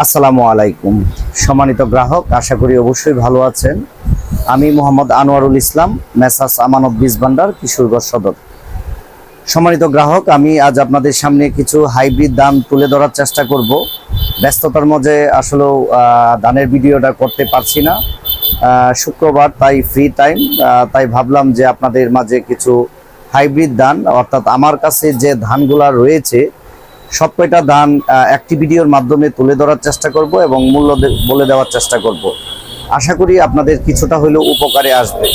আসসালামু আলাইকুম। সম্মানিত গ্রাহক, আশা করি অবশ্যই ভালো আছেন। আমি মোহাম্মদ আনোয়ারুল ইসলাম মেসাস আমানত বীজ ভান্ডার কিশোরগঞ্জ সদর। সম্মানিত গ্রাহক, আমি আজ আপনাদের সামনে কিছু হাইব্রিড ধান তুলে ধরার চেষ্টা করব। ব্যস্ততার মধ্যে আসলেও দানের ভিডিওটা করতে পারছি না। শুক্রবার তাই ফ্রি টাইম তাই ভাবলাম যে আপনাদের মাঝে কিছু হাইব্রিড ধান, অর্থাৎ আমার কাছে যে ধানগুলা রয়েছে সব কয়টা আহ, একটি ভিডিওর মাধ্যমে তুলে ধরার চেষ্টা করব এবং মূল্য বলে দেওয়ার চেষ্টা করব। আশা করি আপনাদের কিছুটা হলেও উপকারে আসবে।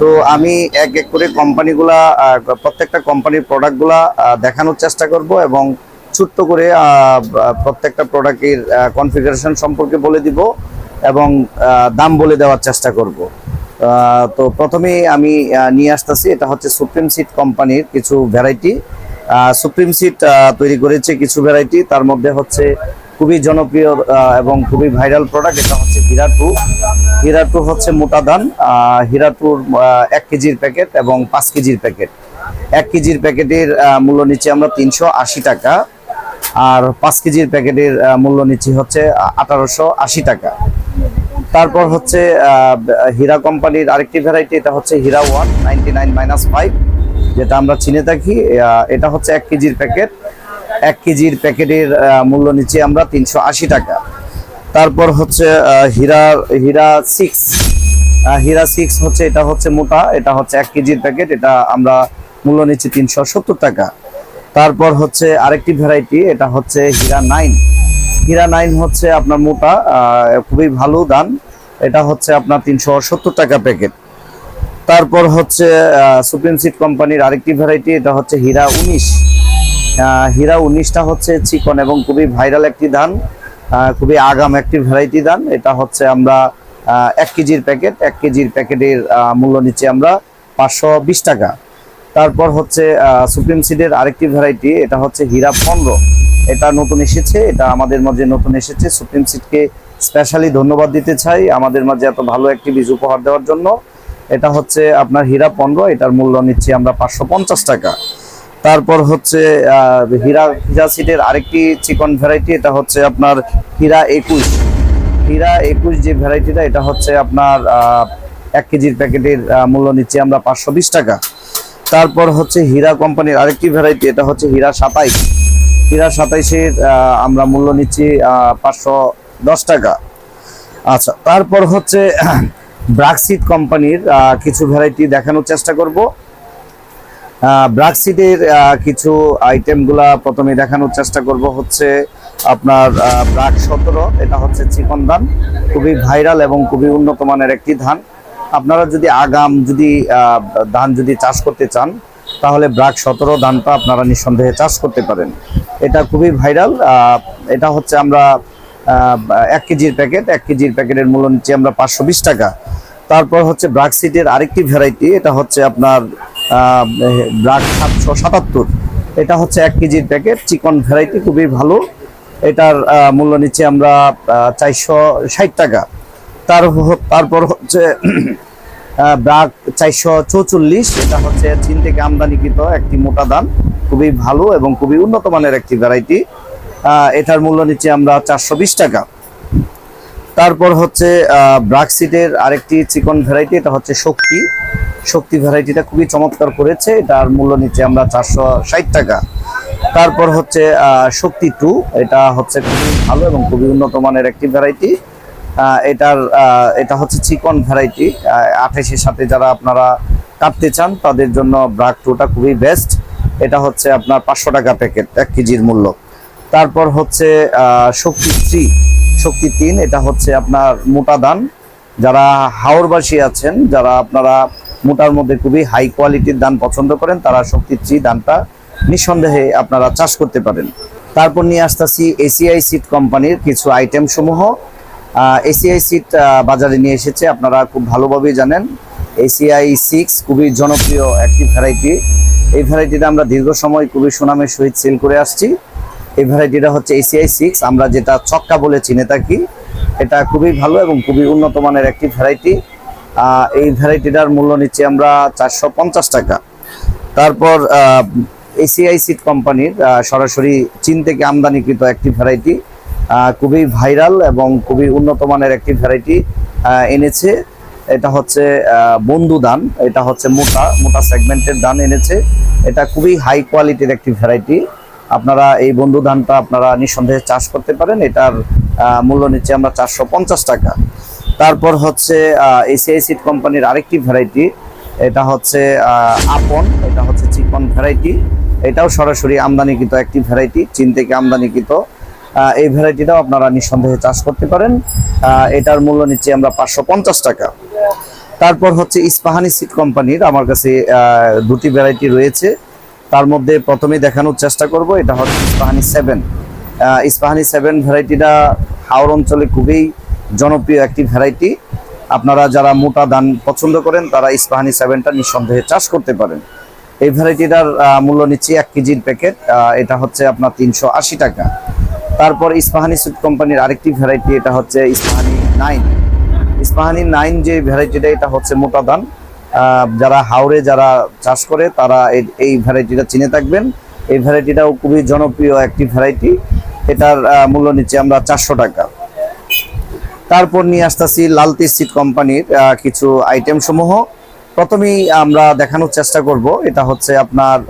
তো আমি এক এক করে কোম্পানিগুলা প্রত্যেকটা কোম্পানির প্রোডাক্টগুলা দেখানোর চেষ্টা করব এবং ছোট্ট করে প্রত্যেকটা প্রোডাক্টের কনফিগারেশন সম্পর্কে বলে দিব এবং দাম বলে দেওয়ার চেষ্টা করব। তো প্রথমেই আমি নিয়ে আসতেছি। এটা হচ্ছে সুপ্রিম সিট কোম্পানির কিছু ভ্যারাইটি। সুপ্রিম সিট তৈরি করেছে কিছু ভ্যারাইটি তার মধ্যে হচ্ছে খুবই জনপ্রিয় এবং খুবই ভাইরাল প্রোডাক্ট এটা হচ্ছে হীরা টু হীরা টু হচ্ছে মোটা আহ, হীরা টুর এক কেজির প্যাকেট এবং পাঁচ কেজির প্যাকেট এক কেজির প্যাকেটের মূল্য নিচ্ছে আমরা তিনশো আশি টাকা। আর পাঁচ কেজির প্যাকেটের মূল্য নিচ্ছি হচ্ছে আঠারোশো আশি টাকা। তারপর হচ্ছে হীরা কোম্পানির আরেকটি ভ্যারাইটি এটা হচ্ছে Hira one ninety nine minus five যেটা আমরা চিনে থাকি এটা হচ্ছে এক কেজির প্যাকেট। এক কেজির প্যাকেটের মূল্য নিচে আমরা তিনশো আশি টাকা। তারপর হচ্ছে হীরা হীরা সিক্স হীরা সিক্স হচ্ছে, এটা হচ্ছে মোটা, এটা হচ্ছে এক কেজির প্যাকেট, এটা আমরা মূল্য নিচ্ছি তিনশো সত্তর টাকা। তারপর হচ্ছে আরেকটি ভ্যারাইটি এটা হচ্ছে হীরা নাইন হীরা নাইন হচ্ছে আপনার মোটা খুবই ভালো দান এটা হচ্ছে আপনার তিনশো সত্তর টাকা প্যাকেট। তারপর হচ্ছে সুপ্রিম সিট কোম্পানির আরেকটি ভ্যারাইটি এটা হচ্ছে হীরা উনিশ। হীরা উনিশটা হচ্ছে চিকন এবং খুবই ভাইরাল একটি ধান খুবই আগাম একটি ভ্যারাইটি ধান। এটা হচ্ছে আমরা এক কেজির প্যাকেট, এক কেজির প্যাকেটের মূল্য নিচ্ছি আমরা পাঁচশো বিশ টাকা। তারপর হচ্ছে সুপ্রিম সিডের আরেকটি ভ্যারাইটি এটা হচ্ছে হীরা পনেরো। এটা নতুন এসেছে, এটা আমাদের মাঝে নতুন এসেছে। সুপ্রিম সিটকে স্পেশালি ধন্যবাদ দিতে চাই আমাদের মাঝে এত ভালো একটি বীজ উপহার দেওয়ার জন্য। এটা হচ্ছে আপনার হীরা পনেরো, এটার মূল্য নিচ্ছি আমরা পাঁচশো পঞ্চাশ টাকা। তারপর হচ্ছে হীরা হীরা সিটের আরেকটি চিকন ভ্যারাইটি এটা হচ্ছে আপনার হীরা একুশ। হীরা একুশ যে ভ্যারাইটিটা এটা হচ্ছে আপনার এক কেজির প্যাকেটের মূল্য নিচ্ছি আমরা পাঁচশো বিশ টাকা। তারপর হচ্ছে হীরা কোম্পানির আরেকটি ভ্যারাইটি এটা হচ্ছে হীরা সাতাইশ। হীরা সাতাইশের আমরা মূল্য নিচ্ছি পাঁচশো দশ টাকা। আচ্ছা তারপর হচ্ছে ব্রাকসিট কোম্পানির কিছু ভ্যারাইটি দেখানোর চেষ্টা করব। ব্রাকসিটের কিছু আইটেমগুলা প্রথমে দেখানোর চেষ্টা করব হচ্ছে আপনার ব্রাক সতেরো। এটা হচ্ছে চিকন ধান, খুবই ভাইরাল এবং খুবই উন্নত মানের একটি ধান। আপনারা যদি আগাম, যদি ধান যদি চাষ করতে চান, তাহলে ব্রাক সতেরো ধানটা আপনারা নিঃসন্দেহে চাষ করতে পারেন। এটা খুবই ভাইরাল এটা হচ্ছে আমরা এক কেজির প্যাকেট, এক কেজির প্যাকেটের মূল্য নিচ্ছি আমরা পাঁচশো বিশ টাকা। তারপর হচ্ছে ব্রাক সিটের আরেকটি ভ্যারাইটি এটা হচ্ছে আপনার ব্রাক সাতশো সাতাত্তর। এটা হচ্ছে এক কেজির প্যাকেট চিকন ভ্যারাইটি খুবই ভালো। এটার মূল্য নিচ্ছে আমরা চারশো ষাট টাকা। তার তারপর হচ্ছে ব্রাক চারশো চৌচল্লিশ। এটা হচ্ছে চীন থেকে আমদানিকৃত একটি মোটা দান। খুবই ভালো এবং খুবই উন্নত মানের একটি ভ্যারাইটি এটার মূল্য নিচ্ছি আমরা চারশো বিশ টাকা। তারপর হচ্ছে ব্রাকসিটের আরেকটি চিকন ভ্যারাইটি এটা হচ্ছে শক্তি। শক্তি ভ্যারাইটিটা খুবই চমৎকার করেছে। এটার মূল্য নিচ্ছে আমরা চারশো ষাট টাকা। তারপর হচ্ছে শক্তি টু এটা হচ্ছে খুবই ভালো এবং খুবই উন্নত মানের একটি ভ্যারাইটি এটার এটা হচ্ছে চিকন ভ্যারাইটি আঠাশের সাথে যারা আপনারা কাটতে চান, তাদের জন্য ব্রাক টুটা খুবই বেস্ট এটা হচ্ছে আপনার পাঁচশো টাকা প্যাকেট, এক কেজির মূল্য। তারপর হচ্ছে শক্তি থ্রি শক্তি তিন, এটা হচ্ছে আপনার মোটা দান। যারা হাওড়বাসী আছেন, যারা আপনারা মোটার মধ্যে খুবই হাই কোয়ালিটির দান পছন্দ করেন, তারা শক্তি থ্রি ধানটা নিঃসন্দেহে আপনারা চাষ করতে পারেন। তারপর নিয়ে আসতেছি এসিআই সিট কোম্পানির কিছু আইটেম সমূহ। এসিআই সিট বাজারে নিয়ে এসেছে, আপনারা খুব ভালোভাবেই জানেন। এসিআই সিক্স খুবই জনপ্রিয় একটি ভ্যারাইটি এই ভ্যারাইটিটা আমরা দীর্ঘ সময় খুবই সুনামের সহিত সেল করে আসছি। এই ভ্যারাইটিটা হচ্ছে এসিআই সিক্স আমরা যেটা চক্কা বলে চিনে থাকি এটা খুবই ভালো এবং খুবই উন্নত মানের একটি ভ্যারাইটি এই ভ্যারাইটিটার মূল্য নিচ্ছি আমরা চারশো পঞ্চাশ টাকা। তারপর এসিআই সিট কোম্পানির সরাসরি চীন থেকে আমদানিকৃত একটি ভ্যারাইটি খুবই ভাইরাল এবং খুবই উন্নত মানের একটি ভ্যারাইটি এনেছে। এটা হচ্ছে বন্ধু দান এটা হচ্ছে মোটা মোটা সেগমেন্টের দান এনেছে। এটা খুবই হাই কোয়ালিটির একটি ভ্যারাইটি আপনারা এই বন্ধু ধানটা আপনারা নিঃসন্দেহে চাষ করতে পারেন। এটার মূল্য নিচ্ছে আমরা চারশো পঞ্চাশ টাকা। তারপর হচ্ছে এসিআই সিড কোম্পানির আরেকটি ভ্যারাইটি। এটা হচ্ছে আপন, এটা হচ্ছে চিকন ভ্যারাইটি। এটাও সরাসরি আমদানিকৃত একটি ভ্যারাইটি, চীন থেকে আমদানিকৃত। এই ভ্যারাইটিটাও আপনারা নিঃসন্দেহে চাষ করতে পারেন। এটার মূল্য নিচ্ছে আমরা পাঁচশো পঞ্চাশ টাকা। তারপর হচ্ছে ইস্পাহানি সিড কোম্পানির, আমার কাছে দুটি ভ্যারাইটি রয়েছে। তার মধ্যে প্রথমে দেখানোর চেষ্টা করব, এটা হচ্ছে ইস্পাহানি সেভেন ইস্পাহানি সেভেন ভ্যারাইটিটা হাওড় অঞ্চলে খুবই জনপ্রিয় একটি ভ্যারাইটি। আপনারা যারা মোটা ধান পছন্দ করেন, তারা ইস্পাহানি সেভেনটা নিঃসন্দেহে চাষ করতে পারেন। এই ভ্যারাইটিটার মূল্য নিচ্ছি এক কেজির প্যাকেট এটা হচ্ছে আপনার তিনশো আশি টাকা। তারপর ইস্পাহানি সুইট কোম্পানির আরেকটি ভ্যারাইটি, এটা হচ্ছে ইস্পাহানি নাইন ইস্পাহানি নাইন যে ভ্যারাইটিটা, এটা হচ্ছে মোটা ধান। যারা হাওড়ে যারা চাষ করে, তারা এই- ভ্যারাইটিটা চিনে থাকবেন। এই ভ্যারাইটিটাও খুবই জনপ্রিয় একটি ভ্যারাইটি। এটার মূল্য নিচ্ছে আমরা চারশো টাকা। তারপর নিয়ে আসতেছি লালতি সিট কোম্পানির কিছু আইটেম সমূহ। প্রথমেই আমরা দেখানোর চেষ্টা করব। এটা হচ্ছে আপনার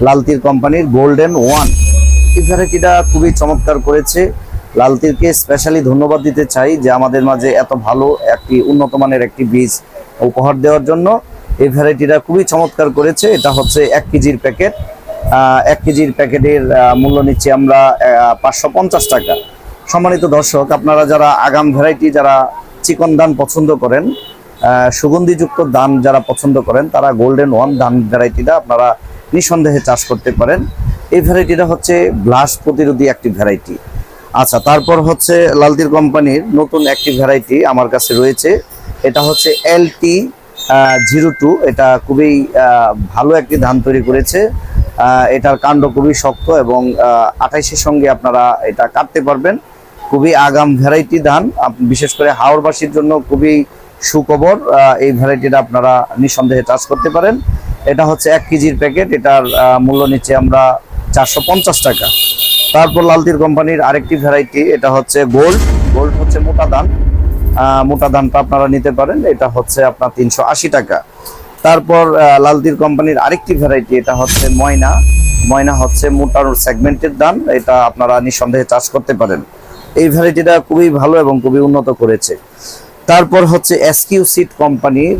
লালতির কোম্পানির গোল্ডেন ওয়ান এই ভ্যারাইটিটা খুবই চমৎকার করেছে। লালতিরকে স্পেশালি ধন্যবাদ দিতে চাই যে আমাদের মাঝে এত ভালো একটি উন্নত মানের একটি বীজ উপহার দেওয়ার জন্য এই ভ্যারাইটিটা খুবই চমৎকার করেছে। এটা হচ্ছে এক কেজির প্যাকেট। এক কেজির প্যাকেটের মূল্য নিচ্ছি আমরা পাঁচশো পঞ্চাশ টাকা। সম্মানিত দর্শক, আপনারা যারা আগাম ভ্যারাইটি, যারা চিকন দান পছন্দ করেন সুগন্ধিযুক্ত ধান যারা পছন্দ করেন, তারা গোল্ডেন ওয়ান ধান ভ্যারাইটিটা আপনারা নিঃসন্দেহে চাষ করতে পারেন। এই ভ্যারাইটিটা হচ্ছে ব্লাস্ট প্রতিরোধী একটি ভ্যারাইটি। আচ্ছা তারপর হচ্ছে লালদির কোম্পানির নতুন একটি ভ্যারাইটি আমার কাছে রয়েছে। এটা হচ্ছে এল টি জিরো টু এটা খুবই ভালো একটি ধান তৈরি করেছে। এটার কাণ্ড খুবই শক্ত এবং আঠাইশের সঙ্গে আপনারা এটা কাটতে পারবেন। খুবই আগাম ভ্যারাইটি ধান বিশেষ করে হাওড়বাসীর জন্য খুবই সুখবর এই ভ্যারাইটিটা আপনারা নিঃসন্দেহে চাষ করতে পারেন। এটা হচ্ছে এক কেজির প্যাকেট এটার মূল্য নিচ্ছে আমরা চারশো পঞ্চাশ টাকা। তারপর লালতির কোম্পানির আরেকটি ভ্যারাইটি এটা হচ্ছে গোল্ড গোল্ড হচ্ছে মোটা ধান। মোটা ধানটা আপনারা নিতে পারেন। এটা হচ্ছে আপনার তিনশো আশি টাকা। তারপর আহ, লালতির কোম্পানির আরেকটি ভ্যারাইটি এটা হচ্ছে ময়না। ময়না হচ্ছে মোটার সেগমেন্টের ধান এটা আপনারা নিঃসন্দেহে চাষ করতে পারেন। এই ভ্যারাইটিটা খুবই ভালো এবং খুবই উন্নত করেছে। তারপর হচ্ছে এসকিউ সিড কোম্পানির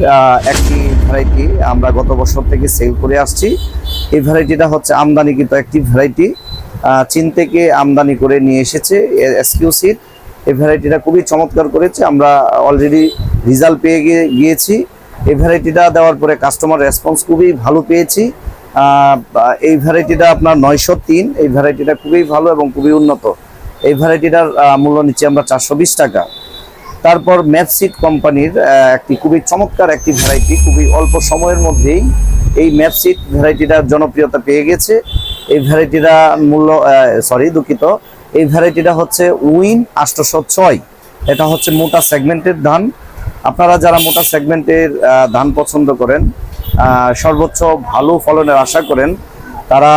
একটি ভ্যারাইটি আমরা গত বছর থেকে সেল করে আসছি। এই ভ্যারাইটিটা হচ্ছে আমদানিকৃত একটি ভ্যারাইটি চীন থেকে আমদানি করে নিয়ে এসেছে এসকিউ সিড এই ভ্যারাইটিটা খুবই চমৎকার করেছে। আমরা অলরেডি রেজাল্ট পেয়ে গিয়ে- গিয়েছি। এই ভ্যারাইটিটা দেওয়ার পরে কাস্টমার রেসপন্স খুবই ভালো পেয়েছি। এই ভ্যারাইটিটা আপনার নয়শো তিন। এই ভ্যারাইটিটা খুবই ভালো এবং খুবই উন্নত। এই ভ্যারাইটিটার মূল্য নিচ্ছি আমরা চারশো বিশ টাকা। তারপর ম্যাপসিট কোম্পানির একটি খুবই চমৎকার একটি ভ্যারাইটি খুবই অল্প সময়ের মধ্যেই এই ম্যাপসিট ভ্যারাইটিটার জনপ্রিয়তা পেয়ে গেছে। এই ভ্যারাইটিটা মূল্য সরি দুঃখিত। এই ভ্যারাইটিটা হচ্ছে উইন আটশোশো ছয়। এটা হচ্ছে মোটা সেগমেন্টের ধান। আপনারা যারা মোটা সেগমেন্টের ধান পছন্দ করেন সর্বোচ্চ ভালো ফলনের আশা করেন, তারা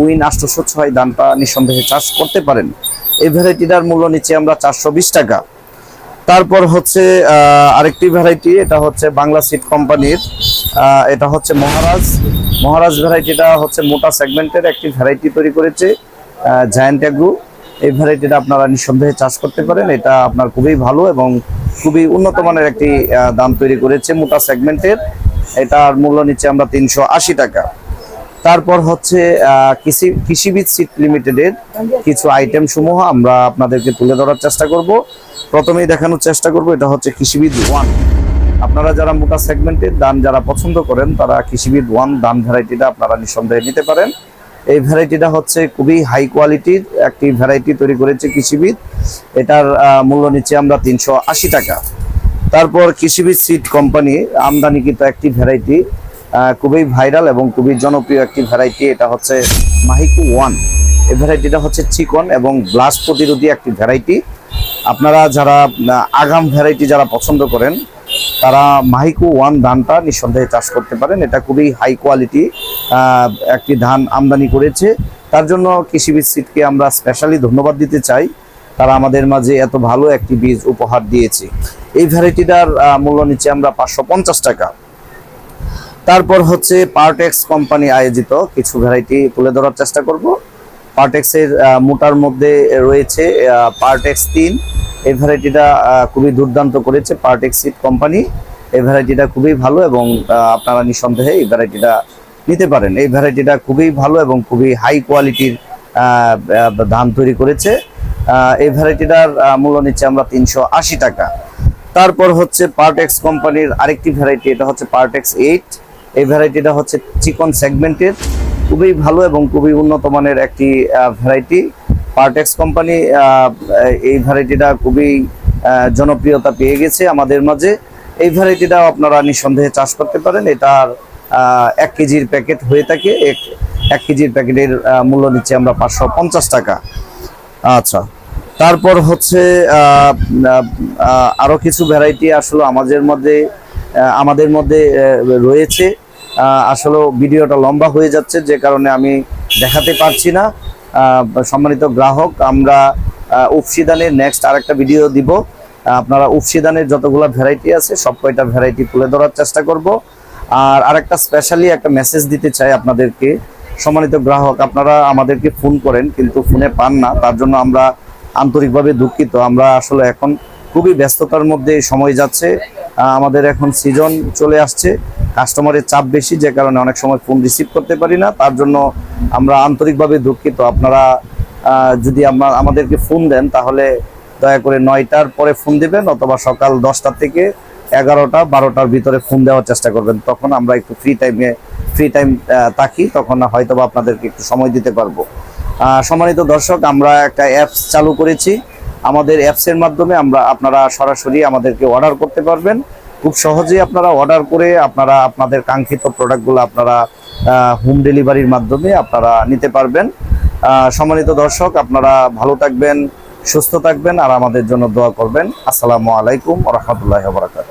উইন আটশোশো ছয় ধানটা নিঃসন্দেহে চাষ করতে পারেন। এই ভ্যারাইটিটার মূল্য নিচে আমরা চারশো বিশ টাকা। তারপর হচ্ছে আরেকটি ভ্যারাইটি এটা হচ্ছে বাংলা সিড কোম্পানির এটা হচ্ছে মহারাজ। মহারাজ ভ্যারাইটিটা হচ্ছে মোটা সেগমেন্টের একটি ভ্যারাইটি তৈরি করেছে জায়ান্ট অ্যাগ্রো এই ভ্যারাইটিটা আপনারা নিঃসন্দেহে চাষ করতে পারেন। এটা আপনার খুবই ভালো এবং খুবই উন্নত মানের একটি দাম তৈরি করেছে মোটা সেগমেন্টের এটার মূল্য নিচ্ছে আমরা তিনশো আশি টাকা। তারপর হচ্ছে কৃষি, কৃষিবিদ সিট লিমিটেডের কিছু আইটেম সমূহ আমরা আপনাদেরকে তুলে ধরার চেষ্টা করব। প্রথমেই দেখানোর চেষ্টা করব, এটা হচ্ছে কৃষিবিদ ওয়ান আপনারা যারা মোটা সেগমেন্টের দান যারা পছন্দ করেন, তারা কৃষিবিদ ওয়ান দান ভ্যারাইটিটা আপনারা নিঃসন্দেহে নিতে পারেন। এই ভ্যারাইটিটা হচ্ছে খুবই হাই কোয়ালিটির একটি ভ্যারাইটি তৈরি করেছে কৃষিবিদ। এটার মূল্য নিচ্ছে আমরা তিনশো আশি টাকা। তারপর কৃষিবিদ সিড কোম্পানি আমদানিকৃত একটি ভ্যারাইটি খুবই ভাইরাল এবং খুবই জনপ্রিয় একটি ভ্যারাইটি। এটা হচ্ছে মাহিকু ওয়ান। এই ভ্যারাইটিটা হচ্ছে চিকন এবং ব্লাস্ট প্রতিরোধী একটি ভ্যারাইটি। আপনারা যারা আগাম ভ্যারাইটি যারা পছন্দ করেন তারা মাহিকু ওয়ান ধানটা নিঃসন্দেহে চাষ করতে পারেন। এটা খুবই হাই কোয়ালিটি একটি ধান আমদানি করেছে। তার জন্য কৃষিবিদ সিটকে আমরা স্পেশালি ধন্যবাদ দিতে চাই। তারা আমাদের মাঝে এত ভালো একটি বীজ উপহার দিয়েছে। এই ভ্যারাইটিটার মূল্য নিচ্ছে আমরা পাঁচশো পঞ্চাশ টাকা। তারপর হচ্ছে পার্টেক্স কোম্পানি আয়োজিত কিছু ভ্যারাইটি তুলে ধরার চেষ্টা করব। পার্টেক্সের মোটার মধ্যে রয়েছে পার্টেক্স তিন। এই ভ্যারাইটিটা খুবই দুর্দান্ত করেছে পার্টেক্স সিট কোম্পানি এই ভ্যারাইটিটা খুবই ভালো এবং আপনারা নিঃসন্দেহে এই ভ্যারাইটিটা নিতে পারেন। এই ভ্যারাইটিটা খুবই ভালো এবং খুবই হাই কোয়ালিটির ধান তৈরি করেছে। এই ভ্যারাইটিটার মূল্য নিচ্ছে আমরা তিনশো আশি টাকা। তারপর হচ্ছে পার্টেক্স কোম্পানির আরেকটি ভ্যারাইটি এটা হচ্ছে পার্টেক্স এইট এই ভ্যারাইটিটা হচ্ছে চিকন সেগমেন্টের খুবই ভালো এবং খুবই উন্নত মানের একটি ভ্যারাইটি পার্টেক্স কোম্পানি এই ভ্যারাইটিটা খুবই জনপ্রিয়তা পেয়ে গেছে আমাদের মাঝে। এই ভ্যারাইটিটাও আপনারা নিঃসন্দেহে চাষ করতে পারেন। এটার এক কেজির প্যাকেট হয়ে থাকে। এক এক কেজির প্যাকেটের মূল্য নিচ্ছে আমরা পাঁচশো পঞ্চাশ টাকা। আচ্ছা তারপর হচ্ছে আহ, আহ, আহ, আরও কিছু ভ্যারাইটি আসলে আমাদের মধ্যে আমাদের মধ্যে রয়েছে। আসলে ভিডিওটা লম্বা হয়ে যাচ্ছে যে কারণে আমি দেখাতে পারছি না। সম্মানিত গ্রাহক আমরা আহ, উপসিদানের নেক্সট আরেকটা ভিডিও দিব। আপনারা উপসিদানের যতগুলো ভ্যারাইটি আছে সব কয়টা ভ্যারাইটি তুলে ধরার চেষ্টা করব। আর আরেকটা স্পেশালি একটা মেসেজ দিতে চাই আপনাদেরকে। সম্মানিত গ্রাহক আপনারা আমাদেরকে ফোন করেন কিন্তু ফোনে পান না। তার জন্য আমরা আন্তরিকভাবে দুঃখিত। আমরা আসলে এখন খুবই ব্যস্ততার মধ্যে সময় যাচ্ছে। আমাদের এখন সিজন চলে আসছে। কাস্টমারের চাপ বেশি যে কারণে অনেক সময় ফোন রিসিভ করতে পারি না। তার জন্য আমরা আন্তরিকভাবে দুঃখিত। আপনারা যদি আমাদেরকে ফোন দেন, তাহলে দয়া করে নয়টার পরে ফোন দিবেন, অথবা সকাল দশটা থেকে এগারোটা, বারোটার ভিতরে ফোন দেওয়ার চেষ্টা করবেন। তখন আমরা একটু ফ্রি টাইমে ফ্রি টাইম থাকি, তখন হয়তো আপনাদেরকে একটু সময় দিতে পারব। সম্মানিত দর্শক, আমরা একটা অ্যাপস চালু করেছি। আমাদের অ্যাপসের মাধ্যমে আমরা, আপনারা সরাসরি আমাদেরকে অর্ডার করতে পারবেন। খুব সহজেই আপনারা অর্ডার করে আপনারা, আপনাদের কাঙ্ক্ষিত প্রোডাক্টগুলো আপনারা হোম ডেলিভারির মাধ্যমে আপনারা নিতে পারবেন। সম্মানিত দর্শক, আপনারা ভালো থাকবেন, সুস্থ থাকবেন, আর আমাদের জন্য দোয়া করবেন। আসসালামু আলাইকুম রহমতুল্লাহ বরাকাত